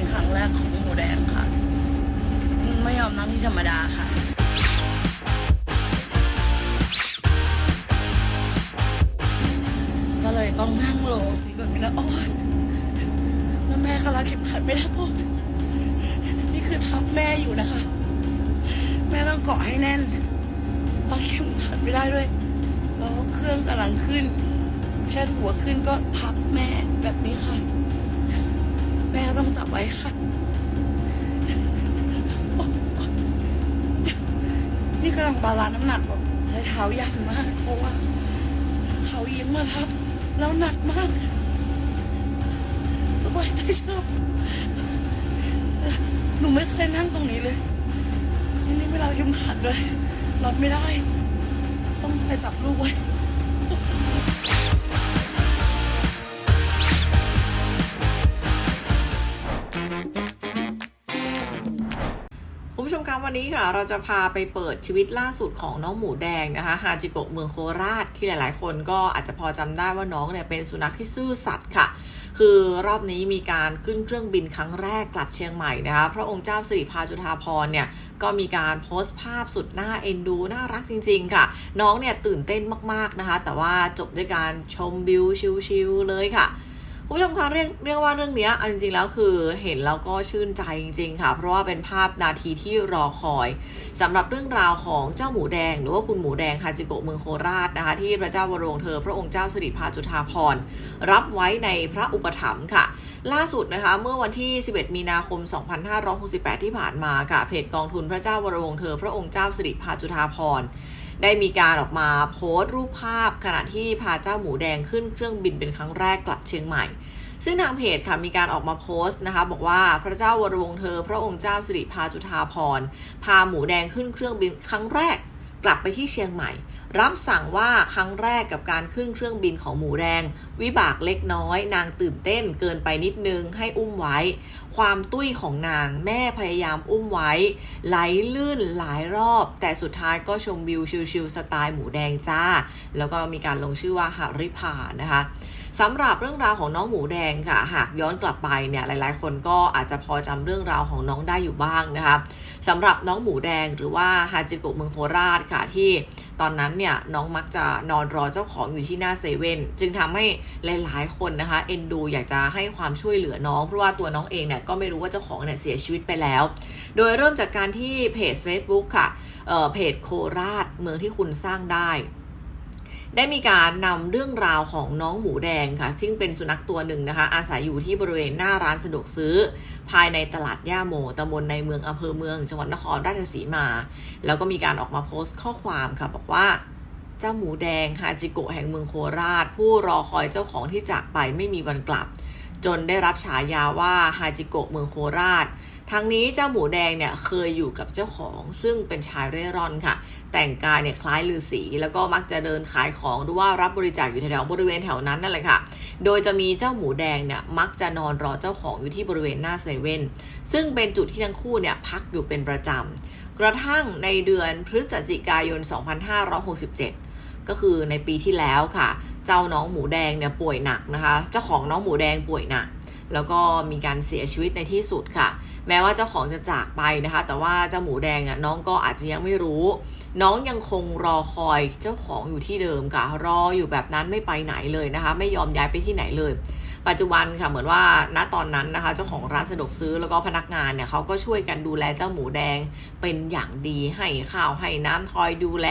็นครั้งแรกของหมูแดงค่ะ ไม่ยอมนั่งที่ธรรมดาค่ะก็เลยต้องนั่งโลสิแบบนี้นะโอ้ยแล้วแม่ก็รัดเข็มขัดไม่ได้โอ้ยนี่คือทับแม่อยู่นะคะ แม่ต้องเกาะให้แน่นรัดเข็มขัดไม่ได้ด้วย แล้วเครื่องกำลังขึ้นเช็ดหัวขึ้นก็ทับแม่แบบนี้ค่ะ ต้องจับไว้ค่ะ นี่กำลังบาลานซ์น้ำหนักแบบใช้เท้ายากมาก เพราะว่า เขายิงมาทับ แล้วหนักมาก สบายใจชอบหนูไม่เคยนั่งตรงนี้เลย นี่นี่ไม่รับเข็มขัดด้วยรับไม่ได้ ต้องไปจับลูกไว้ วันนี้ค่ะเราจะพาไปเปิดชีวิตล่าสุดของน้องหมูแดงนะคะฮาจิโกะเมืองโคราชที่หลายๆ คนก็อาจจะพอจำได้ว่าน้องเนี่ยเป็นสุนัขที่ซื่อสัตย์ค่ะ คือรอบนี้มีการขึ้นเครื่องบินครั้งแรกกลับเชียงใหม่นะคะพระองค์เจ้าสิริพาจุฑาภรณ์เนี่ยก็มีการโพสต์ภาพสุดน่าเอ็นดูน่ารักจริง ๆ ค่ะ น้องเนี่ยตื่นเต้นมากๆนะคะ แต่ว่าจบด้วยการชมวิวชิลๆเลยค่ะ คุณผู้ชมคะเรียกเรียกว่าเรื่องนี้ยเอาจริงๆแล้วคือเห็นแล้วก็ชื่นใจจริง ๆ ค่ะ เพราะว่าเป็นภาพนาทีที่รอคอยสำหรับเรื่องราวของเจ้าหมูแดง หรือว่าคุณหมูแดงฮาจิโกะเมืองโคราชนะคะ ที่พระเจ้าวรวงศ์เธอ พระองค์เจ้าสิริพาจุฑาภรรับไว้ในพระอุปถัมภ์ค่ะ ล่าสุดนะคะเมื่อวันที่ 11 มีนาคม 2568 ที่ผ่านมาค่ะเพจกองทุนพระเจ้าวรวงศ์เธอ พระองค์เจ้าสิริพาจุฑาภร ได้มีการออกมาโพสต์รูปภาพ ขณะที่พาเจ้าหมูแดงขึ้นเครื่องบินเป็นครั้งแรกกลับเชียงใหม่ ซึ่งทางเพจค่ะมีการออกมาโพสต์นะคะบอกว่าพระเจ้าวรวงเธอ พระองค์เจ้าสิริพาจุฑาภรณ์พาหมูแดงขึ้นเครื่องบินครั้งแรก กลับไปที่เชียงใหม่ รับสั่งว่าครั้งแรกกับการขึ้นเครื่องบินของหมูแดง วิบากเล็กน้อย นางตื่นเต้นเกินไปนิดนึงให้อุ้มไว้ ความตุ้ยของนางแม่พยายามอุ้มไว้ ไหลลื่นหลายรอบ แต่สุดท้ายก็ชมวิวชิลๆสไตล์หมูแดงจ้า แล้วก็มีการลงชื่อว่าหาริพานะคะ สำหรับเรื่องราวของน้องหมูแดงค่ะ หากย้อนกลับไปเนี่ยหลาย ๆ คนก็อาจจะพอจำเรื่องราวของน้องได้อยู่บ้างนะคะสำหรับน้องหมูแดงหรือว่าฮาจิโกะเมืองโคราชค่ะที่ตอนนั้นเนี่ยน้องมักจะนอนรอเจ้าของอยู่ที่หน้าเซเว่นจึงทำให้หลาย ๆ คนนะคะเอ็นดูอยากจะให้ความช่วยเหลือน้องเพราะว่าตัวน้องเองเนี่ยก็ไม่รู้ว่าเจ้าของเนี่ยเสียชีวิตไปแล้ว โดยเริ่มจากการที่เพจ Facebook ค่ะเเพจโคราชเมืองที่คุณสร้างได้ ได้มีการนำเรื่องราวของน้องหมูแดงค่ะ ซึ่งเป็นสุนัขตัวหนึ่งนะคะ อาศัยอยู่ที่บริเวณหน้าร้านสะดวกซื้อ ภายในตลาดย่าโมตำบลในเมืองอำเภอเมือง จังหวัดนครราชสีมา แล้วก็มีการออกมาโพสต์ข้อความค่ะ บอกว่าเจ้าหมูแดงฮาจิโกะแห่งเมืองโคราช ผู้รอคอยเจ้าของที่จากไปไม่มีวันกลับ จนได้รับฉายาว่าฮาจิโกะเมืองโคราช ทั้งนี้เจ้าหมูแดงเนี่ยเคยอยู่กับเจ้าของ ซึ่งเป็นชายเร่ร่อนค่ะ แต่งกายเนี่ยคล้ายฤาษีแล้วก็มักจะเดินขายของหรือว่ารับบริจาคอยู่แถวๆบริเวณแถวนั้นนั่นแหละค่ะ โดยจะมีเจ้าหมูแดงเนี่ยมักจะนอนรอเจ้าของอยู่ที่บริเวณหน้าเซเว่นซึ่งเป็นจุดที่ทั้งคู่เนี่ยพักอยู่เป็นประจำกระทั่งในเดือนพฤศจิกายน 2567ก็คือในปีที่แล้วค่ะ เจ้าน้องหมูแดงเนี่ยป่วยหนักนะคะ เจ้าของน้องหมูแดงป่วยหนัก แล้วก็มีการเสียชีวิตในที่สุดค่ะ แม้ว่าเจ้าของจะจากไปนะคะ แต่ว่าเจ้าหมูแดงอะน้องก็อาจจะยังไม่รู้ น้องยังคงรอคอยเจ้าของอยู่ที่เดิมค่ะ รออยู่แบบนั้นไม่ไปไหนเลยนะคะ ไม่ยอมย้ายไปที่ไหนเลย ปัจจุบันค่ะเหมือนว่าณตอนนั้นนะคะ เจ้าของร้านสะดวกซื้อแล้วก็พนักงานเนี่ยเขาก็ช่วยกันดูแลเจ้าหมูแดงเป็นอย่างดีให้ข้าวให้น้ำคอยดูแล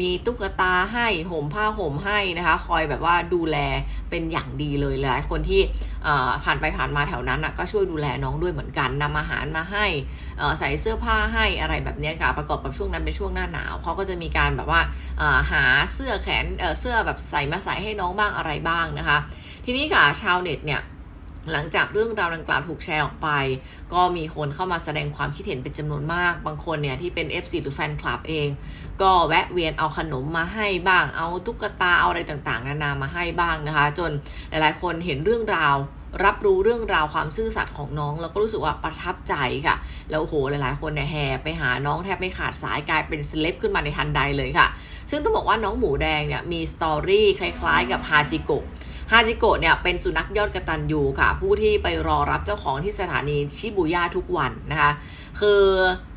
มีตุ๊กตาให้ห่มผ้าห่มให้นะคะ คอยแบบว่าดูแลเป็นอย่างดีเลยหลายคนที่ ผ่านไปผ่านมาแถวนั้นก็ช่วยดูแลน้องด้วยเหมือนกันนำอาหารมาให้ใส่เสื้อผ้าให้อะไรแบบนี้ค่ะประกอบกับช่วงนั้นเป็นช่วงหน้าหนาวเขาก็จะมีการแบบว่าหาเสื้อแขนเอ่อเสื้อแบบใส่มาใส่ให้น้องบ้างอะไรบ้างนะคะ ทีนี้ค่ะชาวเน็ตเนี่ย หลังจากเรื่องราวดังกล่าวถูกแชร์ออกไป ก็มีคนเข้ามาแสดงความคิดเห็นเป็นจำนวนมาก บางคนเนี่ยที่เป็น FC หรือแฟนคลับเอง ก็แวะเวียนเอาขนมมาให้บ้าง เอาตุ๊กตา เอาอะไรต่างๆ นานามาให้บ้างนะคะ จนหลายๆ คนเห็นเรื่องราว รับรู้เรื่องราวความซื่อสัตย์ของน้อง แล้วก็รู้สึกว่าประทับใจค่ะ แล้วโอ้โหหลายๆ คนเนี่ยแห่ไปหาน้องแทบไม่ขาดสายกลายเป็นเซเลบขึ้นมาในทันใดเลยค่ะ ซึ่งต้องบอกว่าน้องหมูแดงเนี่ยมีสตอรี่คล้ายๆ กับฮาจิโกะ ฮาจิโกะเนี่ยเป็นสุนัขยอดกระตันยูค่ะ ผู้ที่ไปรอรับเจ้าของที่สถานีชิบูย่าทุกวันนะคะ คือ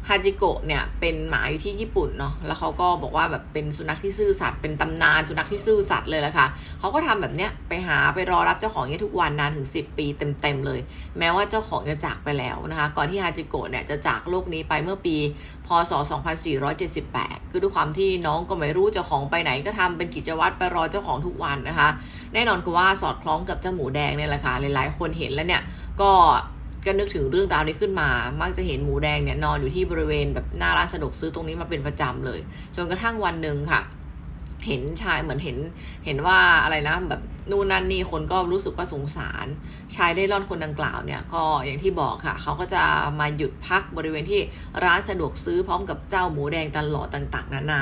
ฮาจิโกะเนี่ยเป็นหมาอยู่ที่ญี่ปุ่นเนาะ แล้วเขาก็บอกว่าแบบเป็นสุนัขที่ซื่อสัตย์ เป็นตำนานสุนัขที่ซื่อสัตย์เลยแหละค่ะ เขาก็ทำแบบเนี้ยไปหาไปรอรับเจ้าของเนี่ยทุกวันนานถึง 10 ปีเต็มๆเลย แม้ว่าเจ้าของจะจากไปแล้วนะคะ ก่อนที่ฮาจิโกะเนี่ยจะจากโลกนี้ไปเมื่อปี พศ 2478 คือด้วยความที่น้องก็ไม่รู้เจ้าของไปไหนก็ทำเป็นกิจวัตรไปรอเจ้าของทุกวันนะคะ แน่นอนคือว่าสอดคล้องกับเจ้าหมูแดงเนี่ยแหละค่ะ หลายๆ คนเห็นแล้วเนี่ยก็ ก็นึกถึงเรื่องราวนี้ขึ้นมา มักจะเห็นหมูแดงเนี่ยนอนอยู่ที่บริเวณแบบหน้าร้านสะดวกซื้อตรงนี้มาเป็นประจำเลย จนกระทั่งวันหนึ่งค่ะ เห็นชายเหมือนเห็น เห็นว่าอะไรนะแบบนู่นนั่นนี่คนก็รู้สึกว่าสงสาร ชายเล่ร่อนคนดังกล่าวเนี่ยก็อย่างที่บอกค่ะ เขาก็จะมาหยุดพักบริเวณที่ร้านสะดวกซื้อพร้อมกับเจ้าหมูแดงตลอดต่าง ๆ นานา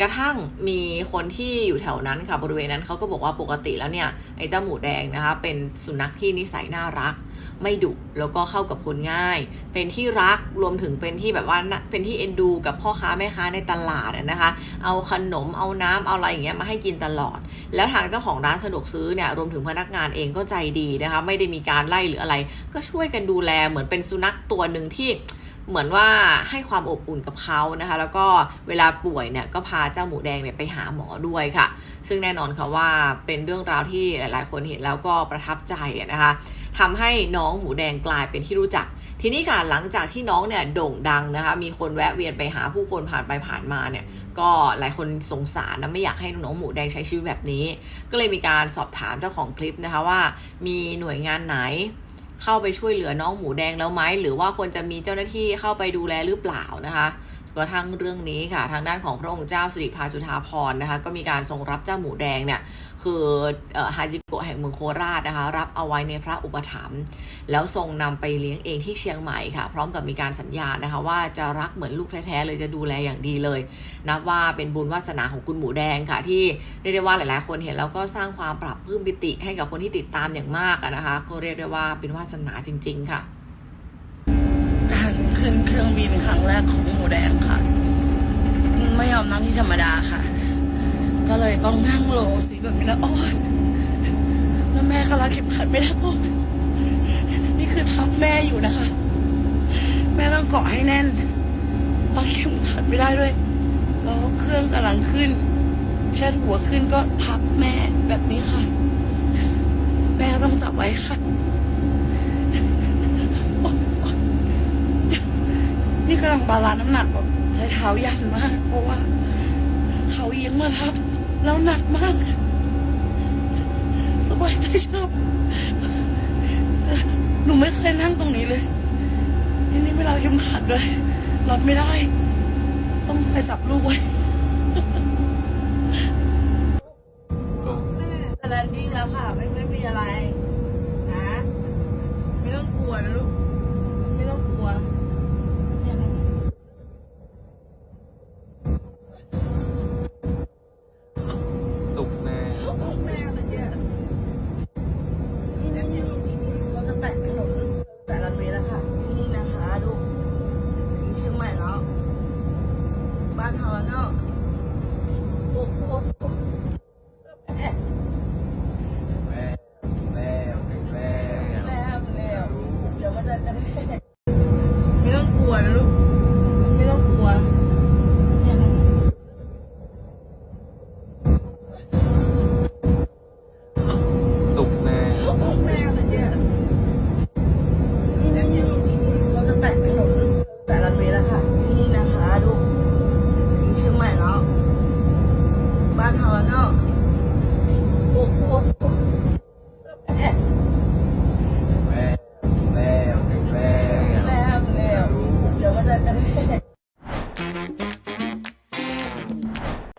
กระทั่งมีคนที่อยู่แถวนั้นค่ะบริเวณนั้นเขาก็บอกว่าปกติแล้วเนี่ยไอ้เจ้าหมูแดงนะคะเป็นสุนัขที่นิสัยน่ารัก ไม่ดุแล้วก็เข้ากับคนง่าย เป็นที่รักรวมถึงเป็นที่แบบว่าเป็นที่เอ็นดู กับพ่อค้าแม่ค้าในตลาดนะคะ เอาขนมเอาน้ำเอาอะไรอย่างเงี้ยมาให้กินตลอด แล้วทางเจ้าของร้านสะดวกซื้อเนี่ยรวมถึงพนักงานเองก็ใจดีนะคะ ไม่ได้มีการไล่หรืออะไร ก็ช่วยกันดูแลเหมือนเป็นสุนัขตัวหนึ่งที่เหมือนว่าให้ความอบอุ่นกับเขานะคะ แล้วก็เวลาป่วยเนี่ยก็พาเจ้าหมูแดงเนี่ยไปหาหมอด้วยค่ะ ซึ่งแน่นอนค่ะว่าเป็นเรื่องราวที่หลาย ๆ คนเห็นแล้วก็ประทับใจนะคะ ทำให้น้องหมูแดงกลายเป็นที่รู้จัก ทีนี้ค่ะหลังจากที่น้องเนี่ยโด่งดังนะคะ มีคนแวะเวียนไปหาผู้คนผ่านไปผ่านมาเนี่ย ก็หลายคนสงสารนะไม่อยากให้น้องหมูแดงใช้ชีวิตแบบนี้ ก็เลยมีการสอบถามเจ้าของคลิปนะคะว่า มีหน่วยงานไหนเข้าไปช่วยเหลือน้องหมูแดงแล้วไหมหรือว่าควรจะมีเจ้าหน้าที่เข้าไปดูแลหรือเปล่านะคะ กระทั่งเรื่องนี้ค่ะ ทางด้านของพระองค์เจ้าสิริพาจุฑาภรนะคะ ก็มีการทรงรับเจ้าหมูแดงเนี่ย คือฮาจิโกะแห่งเมืองโคราชนะคะ รับเอาไว้ในพระอุปถัมภ์แล้วทรงนำไปเลี้ยงเองที่เชียงใหม่ค่ะ พร้อมกับมีการสัญญานะคะ ว่าจะรักเหมือนลูกแท้ๆเลยจะดูแลอย่างดีเลย นับว่าเป็นบุญวาสนาของคุณหมูแดงค่ะ ที่เรียกได้ว่าหลายๆ คนเห็นแล้วก็สร้างความปรับปลื้มปิติให้กับคนที่ติดตามอย่างมากนะคะ ก็เรียกได้ว่าเป็นวาสนาจริง ๆ ค่ะ ขึ้นเครื่องบินครั้งแรกของหมูแดงค่ะ ไม่ยอมนั่งที่ธรรมดาค่ะ ก็เลยต้องนั่งโลสีแบบนี้แล้วโอ้ยแล้วแม่ก็รัดเข็มขัดไม่ได้โอ้ยนี่คือทับแม่อยู่นะคะ แม่ต้องเกาะให้แน่นรัดเข็มขัดไม่ได้ด้วย แล้วเครื่องกำลังขึ้นเช็ดหัวขึ้นก็ทับแม่แบบนี้ค่ะ แม่ต้องจับไว้ค่ะ นี่กำลังบาลานซ์น้ำหนักแบบใช้เท้ายันมาก เพราะว่า เขาเอียงมาทับ แล้วหนักมาก สบายใจชอบหนูไม่เคยนั่งตรงนี้เลยนี่นี่เวลาเข็มขัดด้วยรับไม่ได้ ต้องไปจับลูกไว้